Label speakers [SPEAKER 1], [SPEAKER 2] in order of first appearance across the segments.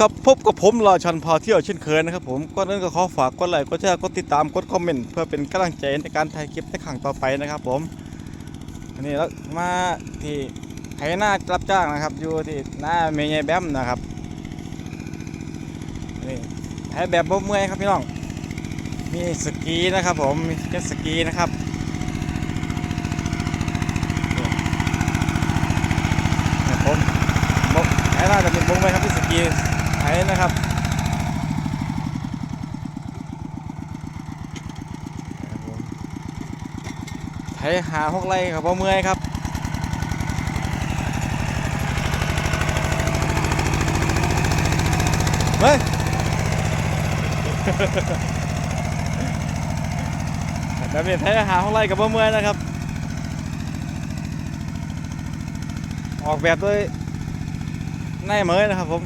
[SPEAKER 1] ครับพบกับผมราชันพาเที่ยวเช่นเคยนะครับผมก็นั้นก็ขอฝากกดไลค์กดแชร์กดติดตามกดคอมเมนต์เพื่อเป็นกำลังใจในการถ่ายคลิปในครั้งต่อไปนะครับผมอันนี้แล้วมาที่ไถนารับจ้างนะครับ อยู่ที่หน้าเมย์แบมนะครับนี่ไถแบบบ่เมื่อยครับพี่น้องมีสกีนะครับผมมีเจ็ตสกีนะครับผมไถนาจะเป็นบงไปครับที่สกี นะครับครับไถหาหกไร่ครับบ่เมื่อยครับเฮ้ยแบบนี้ไถหาหกไร่กับบ่เมื่อยนะครับ ออกแบบด้วยนายเหมยนะครับผม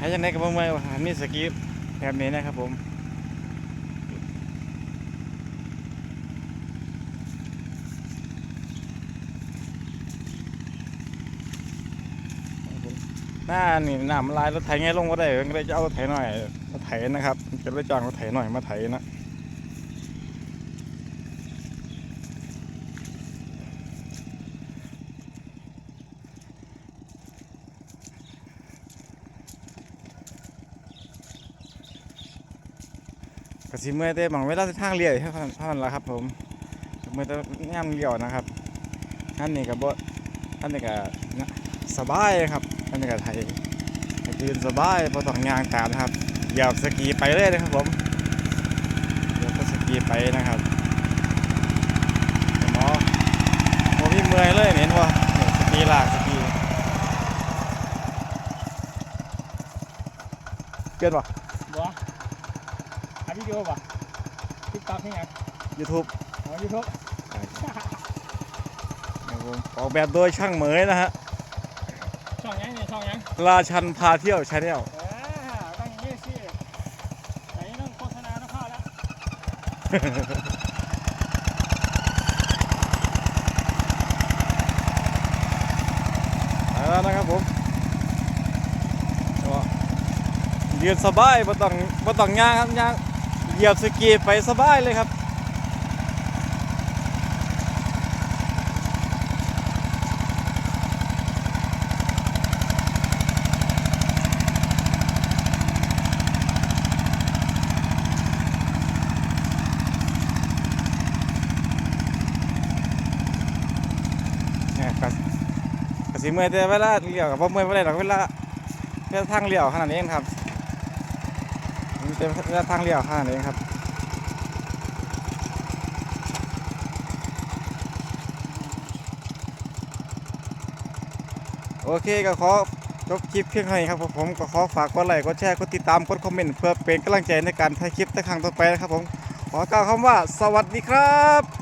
[SPEAKER 1] หายังไงกับบ่เมื่อยว่ามีสกีแบบนี้นะครับผมหน้านี่น้ำลายรถไถไงลงก็ได้ก็เลยจะเอารถไถหน่อยมาไถนะครับจะได้จ้างรถไถหน่อยมาไถนะ กระสีเมื่อเต้บางเวลาทางเลี้ยวเท่านั้นเท่านละครับ ผมเมื่อยแต่ย่ำเลี้ยวนะครับนั่นนี่กับบอันนี้ก็นะสบายครับอันนี้ก็ไถยืนสบายพอต้องยางตามนะครับเหยียบสกีไปเลยนะครับผมเหยียบสกีไปนะครับหมอหมอพี่เมื่อยเลยเห็นว่าสกีหลากสกีเปลี่ยนวะ
[SPEAKER 2] บ่ถ่า วิดีโอบ่ติ๊กต็อกนี่ไง
[SPEAKER 1] ยูทูบ
[SPEAKER 2] อ๋อยูทูบ
[SPEAKER 1] ออกแบบโดยช่างเหมยนะฮะ
[SPEAKER 2] ช่องยังเนี่ยช่องยัง
[SPEAKER 1] ราชันพาเที่ยวชาแนล
[SPEAKER 2] เออต้องอย่างนี้สิไหนต้องโฆษณาต้องเข้าแล้ว
[SPEAKER 1] แล้วนะครับผมก็ยืนสบายบ่ต้องบ่ต้องย่างครับย่าง เหยียบสกีไปสบายเลยครับ เนี่ยกกสิเมื่อยแต่เวลาเลี้ยวกับพ่เมื่อยเวลาหรอกเวลาเวลาทางเลี้ยวขนาดนี้เองครับ มันเป็นระยะทางเลี้ยวห้านี้เองครับโอเคก็ขอจบคลิปเพียงเท่านี้ครับผมก็ขอฝากกดไลค์กดแชร์กดติดตามกดคอมเมนต์เพื่อเป็นกำลังใจในการถ่ายคลิปในครั้งต่อไปนะครับผมขอกล่าวคำว่าสวัสดีครับ